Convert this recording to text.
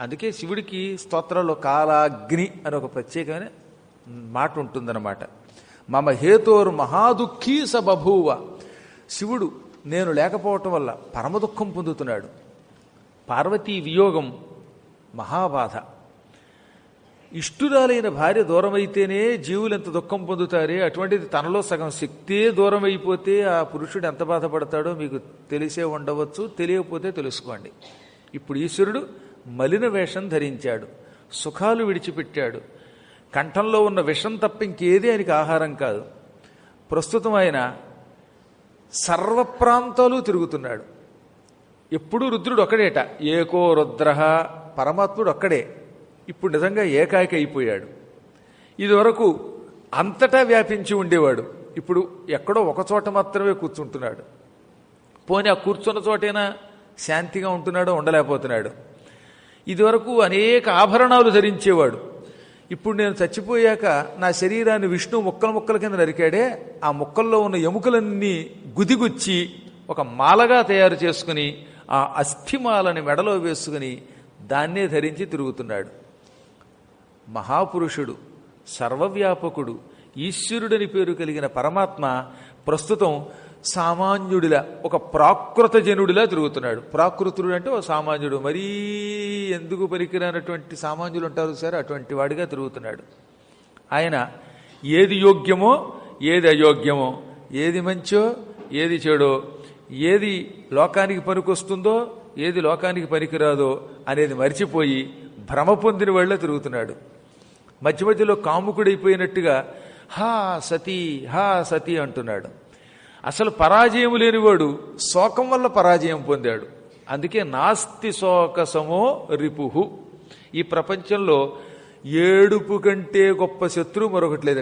అందుకే శివుడికి స్తోత్రంలో కాలాగ్ని అని ఒక ప్రత్యేకమైన మాట ఉంటుందన్నమాట. మమ హేతోరు మహాదుఃఖీ స బభూవ. శివుడు నేను లేకపోవటం వల్ల పరమ దుఃఖం పొందుతున్నాడు. పార్వతీ వియోగం మహాబాధ. ఇష్టురాలైన భార్య దూరమైతేనే జీవులు ఎంత దుఃఖం పొందుతారే? అటువంటిది తనలో సగం శక్తే దూరం అయిపోతే ఆ పురుషుడు ఎంత బాధపడతాడో మీకు తెలిసే ఉండవచ్చు. తెలియకపోతే తెలుసుకోండి. ఇప్పుడు ఈశ్వరుడు మలిన వేషం ధరించాడు. సుఖాలు విడిచిపెట్టాడు. కంఠంలో ఉన్న విషం తప్ప ఇంకేది ఆయనకి ఆహారం కాదు. ప్రస్తుతం ఆయన సర్వ ప్రాంతాలు తిరుగుతున్నాడు. ఎప్పుడూ రుద్రుడు ఒక్కడేట. ఏకో రుద్ర పరమాత్ముడు ఒక్కడే. ఇప్పుడు నిజంగా ఏకాయక అయిపోయాడు. ఇదివరకు అంతటా వ్యాపించి ఉండేవాడు. ఇప్పుడు ఎక్కడో ఒకచోట మాత్రమే కూర్చుంటున్నాడు. పోనీ ఆ కూర్చున్న చోటైనా శాంతిగా ఉంటున్నాడో ఉండలేకపోతున్నాడు. ఇదివరకు అనేక ఆభరణాలు ధరించేవాడు. ఇప్పుడు నేను చచ్చిపోయాక నా శరీరాన్ని విష్ణు ముక్కల ముక్కల కింద నరికాడే ఆ ముక్కల్లో ఉన్న ఎముకలన్నీ గుదిగుచ్చి ఒక మాలగా తయారు చేసుకుని ఆ అస్థిమాలని మెడలో వేసుకుని దాన్నే ధరించి తిరుగుతున్నాడు. మహాపురుషుడు సర్వవ్యాపకుడు ఈశ్వరుడని పేరు కలిగిన పరమాత్మ ప్రస్తుతం సామాన్యుడిలా ఒక ప్రాకృత జనుడిలా తిరుగుతున్నాడు. ప్రాకృతుడు అంటే ఓ సామాన్యుడు. మరీ ఎందుకు పనికిరానటువంటి సామాన్యులు ఉంటారు సార్? అటువంటి వాడిగా తిరుగుతున్నాడు. ఆయన ఏది యోగ్యమో ఏది అయోగ్యమో ఏది మంచో ఏది చెడో ఏది లోకానికి పనికొస్తుందో ఏది లోకానికి పనికిరాదో అనేది మరిచిపోయి భ్రమ పొందిన వాళ్ళ తిరుగుతున్నాడు. మధ్య మధ్యలో కాముకుడైపోయినట్టుగా హా సతీ హా సతీ అంటున్నాడు. అసలు పరాజయం లేనివాడు శోకం వల్ల పరాజయం పొందాడు. అందుకే నాస్తి శోకసమో రిపుహు. ఈ ప్రపంచంలో ఏడుపు కంటే గొప్ప శత్రువు మరొకటి లేదు